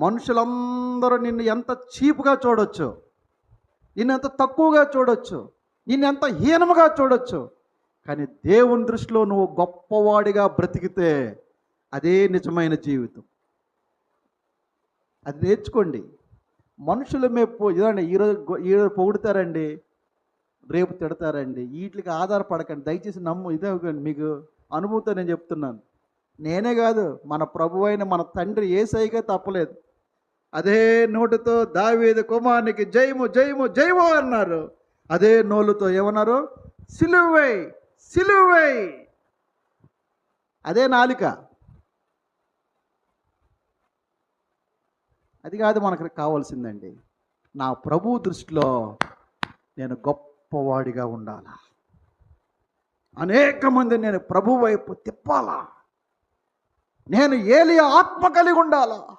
మనుషులందరూ నిన్ను ఎంత చీపుగా చూడొచ్చు? నిన్ను ఎంత తక్కువగా చూడొచ్చు? నిన్ను ఎంత హీనముగా చూడొచ్చు? కానీ దేవుని దృష్టిలో నువ్వు గొప్పవాడిగా బ్రతికితే అదే నిజమైన జీవితం. అది నేర్చుకోండి. మనుషుల మెప్పు ఇదండి ఈరోజు ఈరోజు పొగుడుతారండి రేపు తిడతారండి. వీటికి ఆధారపడకండి. దయచేసి నమ్ము ఇదే మీకు అనుభూతి నేను చెప్తున్నాను. నేనే కాదు మన ప్రభు అయిన మన తండ్రి ఏసైగా తప్పలేదు. అదే నోటితో దావీదు కుమారునికి జయము జయము జయము అన్నారు. అదే నోలుతో ఏమన్నారు? సిలువై సిలువై. అదే నాలిక. అది కాదు మనకు కావాల్సిందండి. నా ప్రభు దృష్టిలో నేను గొప్పవాడిగా ఉండాలా? అనేక మంది నేను ప్రభు వైపు తిప్పాలా? నేను ఏలి ఆత్మ కలిగి ఉండాలా?